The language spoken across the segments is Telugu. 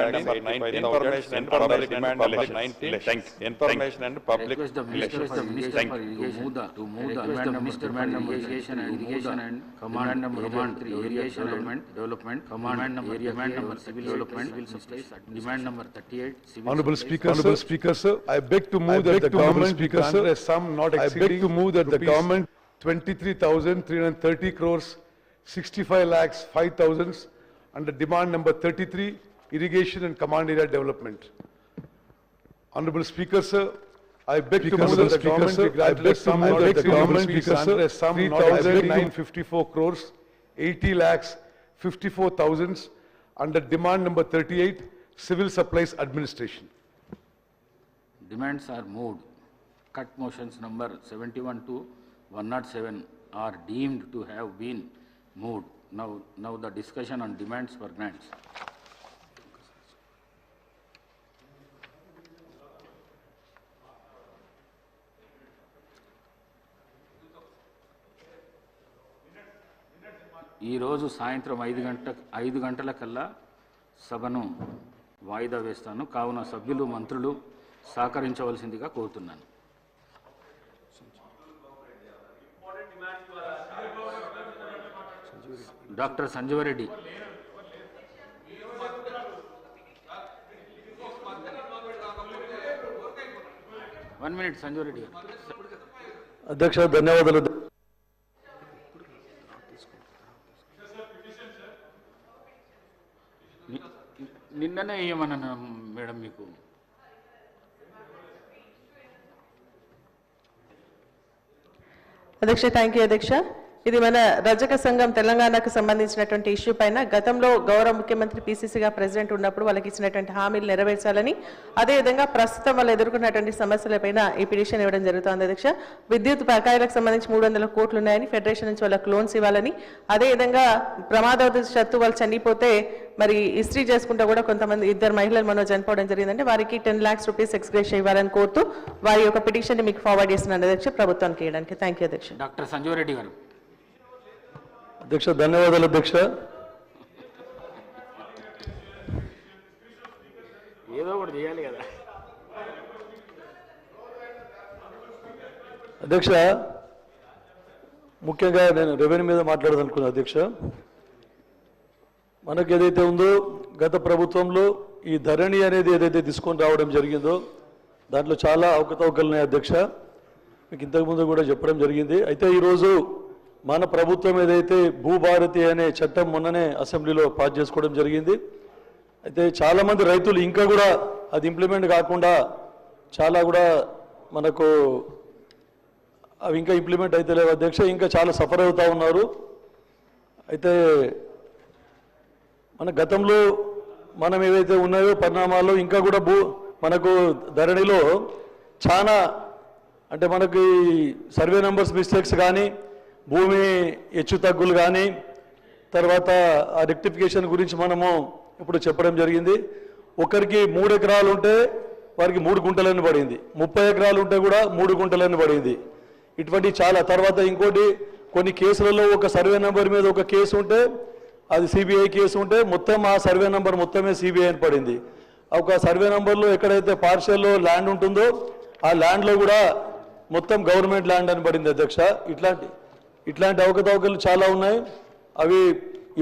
information and public demand number 19, information and Thank you. To move the Irrigation Irrigation Command number Command three Irrigation Development Development Command number Demand number Civil Development Civil Supplies Demand number thirty-eight Civil Honorable Supplies. Speaker, Honorable Speaker, sir, I beg to move that the government Speaker, sir, sum not I beg exceeding to move that the government- 23,330 crores, 65 lakhs, 5 thousands under demand number 33, irrigation and command area development. Honorable Speaker, sir, I beg to move that the Speaker, government sir, be granted I a beg to sum move not that the exceeding government rupees be granted a not exceeding- 3,954 crores, 80 lakhs, 54 thousands under demand number 38, civil supplies administration. Demands are moved. Cut motions number seventy-one to one not seven are deemed to have been moved. Now, now the discussion on demands for grants. ఈరోజు సాయంత్రం ఐదు గంట ఐదు గంటల కల్లా సభను వాయిదా వేస్తాను కావున సభ్యులు మంత్రులు సహకరించవలసిందిగా కోరుతున్నాను doctor Sanjeevareddy one minute Sanjeevareddy అధ్యక్ష ధన్యవాదాలు. నిన్ననే ఇవ్వమన్నా మేడం మీకు? అధ్యక్ష థ్యాంక్ యూ అధ్యక్ష. ఇది మన రజక సంఘం తెలంగాణకు సంబంధించినటువంటి ఇష్యూ పైన గతంలో గౌరవ ముఖ్యమంత్రి పీసీసీగా ప్రెసిడెంట్ ఉన్నప్పుడు వాళ్ళకి ఇచ్చినటువంటి హామీలు నెరవేర్చాలని అదేవిధంగా ప్రస్తుతం వాళ్ళు ఎదుర్కొన్నటువంటి సమస్యలపైన ఈ పిటిషన్ ఇవ్వడం జరుగుతోంది అధ్యక్ష. విద్యుత్ బకాయిలకు సంబంధించి మూడు వందల కోట్లు ఉన్నాయని ఫెడరేషన్ నుంచి వాళ్ళకి లోన్స్ ఇవ్వాలని అదేవిధంగా ప్రమాదవశత్తు వాళ్ళు చనిపోతే మరి హిస్టరీ చేసుకుంటా కూడా కొంతమంది ఇద్దరు మహిళలు మనం చనిపోవడం జరిగిందంటే వారికి టెన్ లాక్స్ రూపీస్ ఎక్స్గ్రేషన్ ఇవ్వాలని కోరుతూ వారి యొక్క పిటిషన్ మీకు ఫార్వర్డ్ చేస్తున్నాను అధ్యక్ష ప్రభుత్వానికి ఇవ్వడానికి. థ్యాంక్ యూ అధ్యక్ష. డాక్టర్ సంజీవరెడ్డి గారు. అధ్యక్ష ధన్యవాదాలు అధ్యక్ష ఏదో ఒకటి చేయాలి కదా. అధ్యక్ష ముఖ్యంగా నేను రెవెన్యూ మీద మాట్లాడదనుకున్నాను అధ్యక్ష మనకు ఏదైతే ఉందో గత ప్రభుత్వంలో ఈ ధరణి అనేది ఏదైతే తీసుకొని రావడం జరిగిందో దాంట్లో చాలా అవకతవకలు ఉన్నాయి అధ్యక్ష మీకు ఇంతకుముందు కూడా చెప్పడం జరిగింది. అయితే ఈరోజు మన ప్రభుత్వం ఏదైతే భూభారతి అనే చట్టం మొన్ననే అసెంబ్లీలో పాస్ చేసుకోవడం జరిగింది. అయితే చాలామంది రైతులు ఇంకా కూడా అది ఇంప్లిమెంట్ కాకుండా చాలా కూడా మనకు అవి ఇంకా ఇంప్లిమెంట్ అయితే లేవు. అధ్యక్ష ఇంకా చాలా సఫర్ అవుతూ ఉన్నారు. అయితే మన గతంలో మనం ఏవైతే ఉన్నాయో పరిణామాల్లో ఇంకా కూడా భూ మనకు ధరణిలో చాలా అంటే మనకి సర్వే నెంబర్స్ మిస్టేక్స్ కానీ భూమి హెచ్చు తగ్గులు కానీ తర్వాత ఆ రెక్టిఫికేషన్ గురించి మనము ఇప్పుడు చెప్పడం జరిగింది. ఒకరికి మూడు ఎకరాలు ఉంటే వారికి మూడు గుంటలని పడింది. ముప్పై ఎకరాలు ఉంటే కూడా మూడు గుంటలని పడింది. ఇటువంటి చాలా తర్వాత ఇంకోటి కొన్ని కేసులలో ఒక సర్వే నెంబర్ మీద ఒక కేసు ఉంటే అది సిబిఐ కేసు ఉంటే మొత్తం ఆ సర్వే నెంబర్ మొత్తమే సిబిఐ అని పడింది. ఒక సర్వే నెంబర్లో ఎక్కడైతే పార్షల్లో ల్యాండ్ ఉంటుందో ఆ ల్యాండ్లో కూడా మొత్తం గవర్నమెంట్ ల్యాండ్ అని పడింది అధ్యక్ష. ఇట్లాంటి ఇట్లాంటి అవకతవకలు చాలా ఉన్నాయి. అవి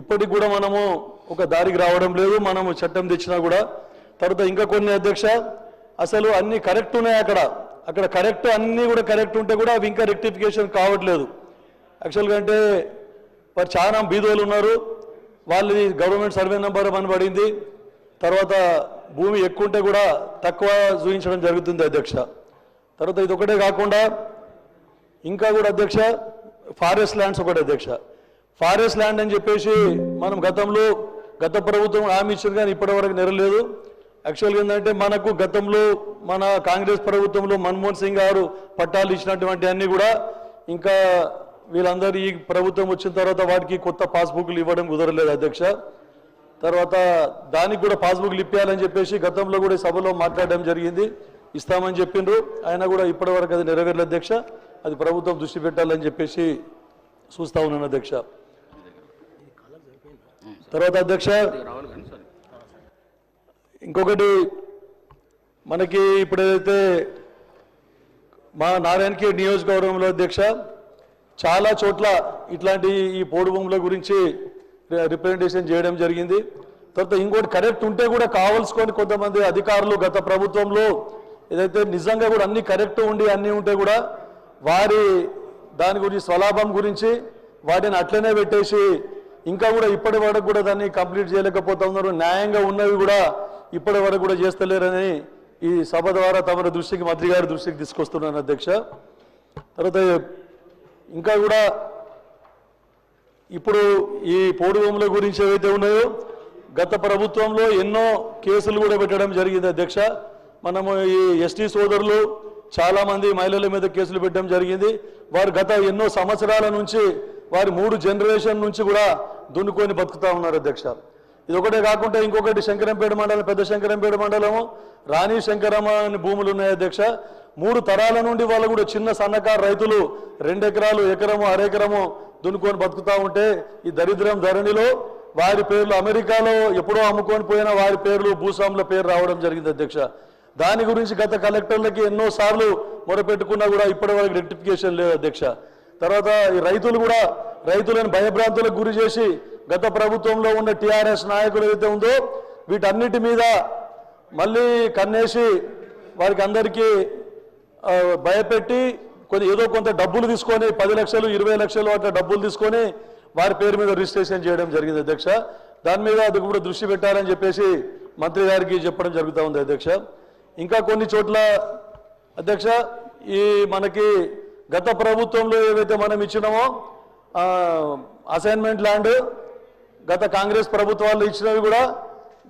ఇప్పటికి కూడా మనము ఒక దారికి రావడం లేదు. మనము చట్టం తెచ్చినా కూడా. తర్వాత ఇంకా కొన్ని అధ్యక్ష అసలు అన్ని కరెక్ట్ ఉన్నాయి అక్కడ. అక్కడ కరెక్ట్ అన్నీ కూడా కరెక్ట్ ఉంటే కూడా అవి ఇంకా రెక్టిఫికేషన్ కావట్లేదు. యాక్చువల్గా అంటే వారు చాలా బీదోలు ఉన్నారు. వాళ్ళది గవర్నమెంట్ సర్వే నెంబర్ అని పడింది. తర్వాత భూమి ఎక్కువ ఉంటే కూడా తక్కువ చూపించడం జరుగుతుంది అధ్యక్ష. తర్వాత ఇది ఒకటే కాకుండా ఇంకా కూడా అధ్యక్ష ఫారెస్ట్ ల్యాండ్స్ ఒకటి అధ్యక్ష. ఫారెస్ట్ ల్యాండ్ అని చెప్పేసి మనం గతంలో గత ప్రభుత్వం హామీ ఇచ్చింది కానీ ఇప్పటివరకు నెరలేదు యాక్చువల్గా ఏంటంటే మనకు గతంలో మన కాంగ్రెస్ ప్రభుత్వంలో మన్మోహన్ సింగ్ గారు పట్టాలు ఇచ్చినటువంటి అన్ని కూడా ఇంకా వీళ్ళందరూ ఈ ప్రభుత్వం వచ్చిన తర్వాత వాటికి కొత్త పాస్బుక్లు ఇవ్వడం కుదరలేదు అధ్యక్ష. తర్వాత దానికి కూడా పాస్బుక్లు ఇప్పించాలని చెప్పేసి గతంలో కూడా సభలో మాట్లాడడం జరిగింది. ఇస్తామని చెప్పిండ్రు. ఆయన కూడా ఇప్పటివరకు అది నెరవేరలేదు అధ్యక్ష. అది ప్రభుత్వం దృష్టి పెట్టాలని చెప్పేసి చూస్తా ఉన్నాను అధ్యక్ష. తర్వాత అధ్యక్ష ఇంకొకటి మనకి ఇప్పుడు ఏదైతే మా నారాయణకి నియోజకవర్గంలో అధ్యక్ష చాలా చోట్ల ఇట్లాంటి ఈ పోడు భూముల గురించి రిప్రజెంటేషన్ చేయడం జరిగింది. తర్వాత ఇంకోటి కరెక్ట్ ఉంటే కూడా కావాల్సుకొని కొంతమంది అధికారులు గత ప్రభుత్వంలో ఏదైతే నిజంగా కూడా అన్ని కరెక్ట్ ఉండి అన్నీ ఉంటే కూడా వారి దాని గురించి స్వలాభం గురించి వాటిని అట్లనే పెట్టేసి ఇంకా కూడా ఇప్పటి వరకు కూడా దాన్ని కంప్లీట్ చేయలేకపోతా ఉన్నారు న్యాయంగా ఉన్నవి కూడా ఇప్పటి వరకు కూడా చేస్తలేరని ఈ సభ ద్వారా తమ దృష్టికి మంత్రి గారి దృష్టికి తీసుకొస్తున్నాను అధ్యక్ష. తర్వాత ఇంకా కూడా ఇప్పుడు ఈ పోడు గురించి ఏవైతే ఉన్నాయో గత ప్రభుత్వంలో ఎన్నో కేసులు కూడా పెట్టడం జరిగింది అధ్యక్ష. మనము ఈ ఎస్టీ సోదరులు చాలా మంది మహిళల మీద కేసులు పెట్టడం జరిగింది. వారు గత ఎన్నో సంవత్సరాల నుంచి వారి మూడు జనరేషన్ నుంచి కూడా దున్నుకొని బతుకుతా ఉన్నారు అధ్యక్ష. ఇది ఒకటే కాకుండా ఇంకొకటి శంకరంపేట మండలం పెద్ద శంకరంపేట మండలము రాణి శంకరమ్మ అని భూములు ఉన్నాయి అధ్యక్ష. మూడు తరాల నుండి వాళ్ళు కూడా చిన్న సన్నకారు రైతులు రెండు ఎకరాలు ఎకరము అరెకరము దున్నుకొని బతుకుతా ఉంటే ఈ దరిద్రం ధరణిలో వారి పేర్లు అమెరికాలో ఎప్పుడో అమ్ముకొని పోయిన వారి పేర్లు భూస్వాముల పేరు రావడం జరిగింది అధ్యక్ష. దాని గురించి గత కలెక్టర్లకి ఎన్నో సార్లు మొరపెట్టుకున్నా కూడా ఇప్పటి వరకు రెక్టిఫికేషన్ లేదు అధ్యక్ష. తర్వాత ఈ రైతులు కూడా రైతులను భయభ్రాంతులకు గురి చేసి గత ప్రభుత్వంలో ఉన్న టీఆర్ఎస్ నాయకులు ఏదైతే ఉందో వీటన్నిటి మీద మళ్ళీ కన్నేసి వారికి అందరికీ భయపెట్టి కొన్ని ఏదో కొంత డబ్బులు తీసుకొని పది లక్షలు ఇరవై లక్షలు అట్లా డబ్బులు తీసుకొని వారి పేరు మీద రిజిస్ట్రేషన్ చేయడం జరిగింది అధ్యక్ష. దాని మీద అది కూడా దృష్టి పెట్టారని చెప్పేసి మంత్రి గారికి చెప్పడం జరుగుతూ ఉంది అధ్యక్ష. ఇంకా కొన్ని చోట్ల అధ్యక్ష ఈ మనకి గత ప్రభుత్వంలో ఏవైతే మనం ఇచ్చినామో అసైన్మెంట్ ల్యాండ్ గత కాంగ్రెస్ ప్రభుత్వాలు ఇచ్చినవి కూడా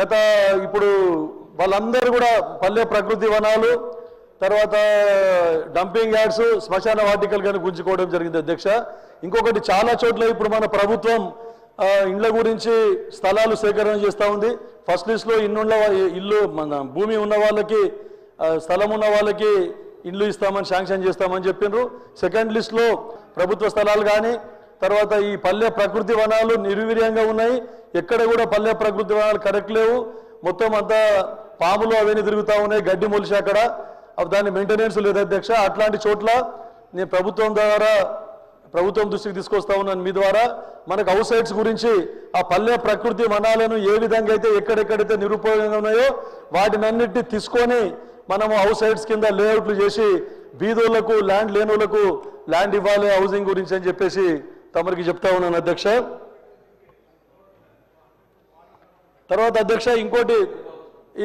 గత ఇప్పుడు వాళ్ళందరూ కూడా పల్లె ప్రకృతి వనాలు తర్వాత డంపింగ్ యార్డ్స్ శ్మశాన వాటికలు కానీ గుంజుకోవడం జరిగింది అధ్యక్ష. ఇంకొకటి చాలా చోట్ల ఇప్పుడు మన ప్రభుత్వం ఇండ్ల గురించి స్థలాలు సేకరణ చేస్తూ ఉంది. ఫస్ట్ లిస్ట్లో ఇన్నున్న ఇల్లు మన భూమి ఉన్న వాళ్ళకి స్థలం ఉన్న వాళ్ళకి ఇల్లు ఇస్తామని శాంక్షన్ చేస్తామని చెప్పిండ్రు సెకండ్ లిస్ట్లో ప్రభుత్వ స్థలాలు కానీ తర్వాత ఈ పల్లె ప్రకృతి వనాలు నిర్వీర్యంగా ఉన్నాయి. ఎక్కడ కూడా పల్లె ప్రకృతి వనాలు కరెక్ట్ లేవు. మొత్తం అంతా పాములు అవన్నీ తిరుగుతూ ఉన్నాయి గడ్డి మొలిసి అక్కడ. అవి దాని మెయింటెనెన్స్ లేదు అధ్యక్ష. అట్లాంటి చోట్ల నేను ప్రభుత్వం ద్వారా ప్రభుత్వం దృష్టికి తీసుకొస్తా ఉన్నాను మీ ద్వారా. మనకు అవుట్ సైడ్స్ గురించి ఆ పల్లె ప్రకృతి వనాలను ఏ విధంగా అయితే ఎక్కడెక్కడైతే నిరుపయోగంగా ఉన్నాయో వాటినన్నిటిని తీసుకొని మనము హౌస్ సైడ్స్ కింద లేఅవుట్లు చేసి బీదోళ్ళకు ల్యాండ్ లేనులకు ల్యాండ్ ఇవ్వాలి హౌసింగ్ గురించి అని చెప్పేసి తమరికి చెప్తా ఉన్నాను అధ్యక్ష. తర్వాత అధ్యక్ష ఇంకోటి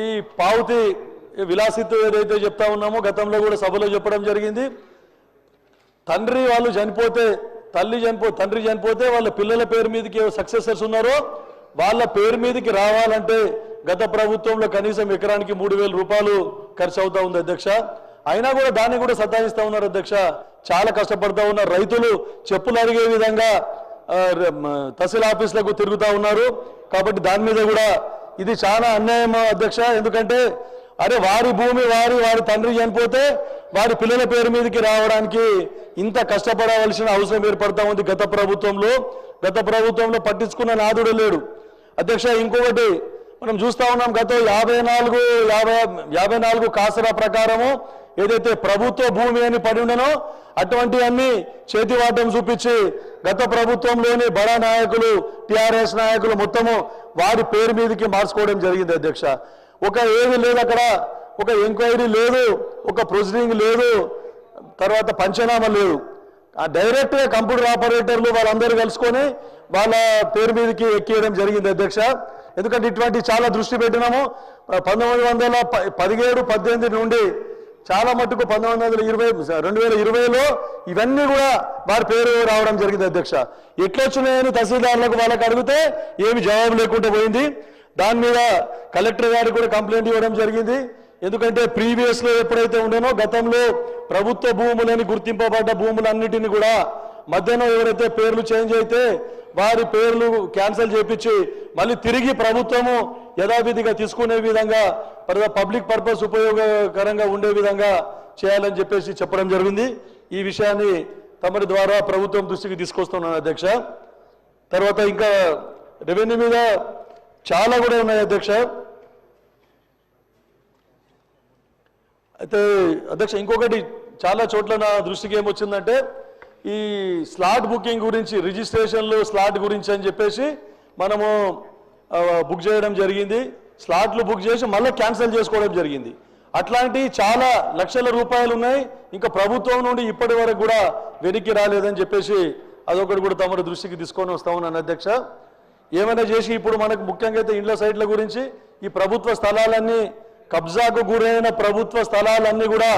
ఈ పావుతి ఈ ఏదైతే చెప్తా ఉన్నామో గతంలో కూడా సభలో చెప్పడం జరిగింది. తండ్రి వాళ్ళు చనిపోతే తల్లి చనిపో తండ్రి చనిపోతే వాళ్ళ పిల్లల పేరు మీదకి సక్సెసర్స్ ఉన్నారో వాళ్ళ పేరు మీదకి రావాలంటే గత ప్రభుత్వంలో కనీసం ఎకరానికి మూడు వేల రూపాయలు ఖర్చు అవుతా ఉంది అధ్యక్ష. అయినా కూడా దాన్ని కూడా సతాయిస్తూ ఉన్నారు అధ్యక్ష. చాలా కష్టపడతా ఉన్నారు. రైతులు చెప్పులు అడిగే విధంగా తహసీల్ ఆఫీసులకు తిరుగుతూ ఉన్నారు. కాబట్టి దాని మీద కూడా ఇది చాలా అన్యాయం అధ్యక్ష? ఎందుకంటే అరే వారి భూమి వారి వారి తండ్రి చనిపోతే వారి పిల్లల పేరు మీదకి రావడానికి ఇంత కష్టపడవలసిన అవసరం ఏర్పడతా ఉంది గత ప్రభుత్వంలో. గత ప్రభుత్వంలో పట్టించుకున్న నాదుడు లేడు. అధ్యక్ష ఇంకొకటి మనం చూస్తా ఉన్నాం గత యాభై నాలుగు యాభై యాభై నాలుగు కాసరా ప్రకారము ఏదైతే ప్రభుత్వ భూమి అని పడి ఉండనో అటువంటి అన్ని చేతివాటం చూపించి గత ప్రభుత్వంలోని బడా నాయకులు టిఆర్ఎస్ నాయకులు మొత్తము వారి పేరు మీదకి మార్చుకోవడం జరిగింది అధ్యక్ష. ఒక ఏది లేదు అక్కడ ఒక ఎంక్వైరీ లేదు ఒక ప్రొసీడింగ్ లేదు తర్వాత పంచనామా లేదు. ఆ డైరెక్ట్గా కంప్యూటర్ ఆపరేటర్లు వాళ్ళందరూ కలుసుకొని వాళ్ళ పేరు మీదకి ఎక్కియడం జరిగింది అధ్యక్ష. ఎందుకంటే ఇటువంటి చాలా దృష్టి పెట్టినాము. పంతొమ్మిది వందల ప- పదిహేడు పద్దెనిమిది నుండి చాలా మట్టుకు పంతొమ్మిది వందల ఇరవై రెండు వేల ఇరవైలో ఇవన్నీ కూడా వారి పేరు రావడం జరిగింది అధ్యక్ష. ఎట్లొచ్చినాయని తహసీల్దార్లకు వాళ్ళకి అడిగితే ఏమి జవాబు లేకుండా పోయింది. దాని మీద కలెక్టర్ గారికి కూడా కంప్లైంట్ ఇవ్వడం జరిగింది. ఎందుకంటే ప్రీవియస్లో ఎప్పుడైతే ఉండేనో గతంలో ప్రభుత్వ భూములని గుర్తింపబడ్డ భూములన్నిటిని కూడా మధ్యాహ్నం ఎవరైతే పేర్లు చేంజ్ అయితే వారి పేర్లు క్యాన్సిల్ చేపించి మళ్ళీ తిరిగి ప్రభుత్వము యథావిధిగా తీసుకునే విధంగా పబ్లిక్ పర్పస్ ఉపయోగకరంగా ఉండే విధంగా చేయాలని చెప్పేసి చెప్పడం జరిగింది. ఈ విషయాన్ని తమరి ద్వారా ప్రభుత్వం దృష్టికి తీసుకొస్తున్నాను అధ్యక్ష. తర్వాత ఇంకా రెవెన్యూ మీద చాలా కూడా ఉన్నాయి అధ్యక్ష. అయితే అధ్యక్ష ఇంకొకటి చాలా చోట్ల నా దృష్టికి ఏమొచ్చిందంటే ఈ స్లాట్ బుకింగ్ గురించి రిజిస్ట్రేషన్లు స్లాట్ గురించి అని చెప్పేసి మనము బుక్ చేయడం జరిగింది. స్లాట్లు బుక్ చేసి మళ్ళీ క్యాన్సిల్ చేసుకోవడం జరిగింది. అట్లాంటి చాలా లక్షల రూపాయలు ఉన్నాయి. ఇంకా ప్రభుత్వం నుండి ఇప్పటి వరకు కూడా వెనక్కి రాలేదని చెప్పేసి అదొకటి కూడా తమ దృష్టికి తీసుకొని వస్తా అధ్యక్ష. ఏమైనా చేసి ఇప్పుడు మనకు ముఖ్యంగా అయితే ఇండ్ల సైట్ల గురించి ఈ ప్రభుత్వ స్థలాలన్నీ కబ్జాకు గురైన ప్రభుత్వ స్థలాలన్నీ కూడా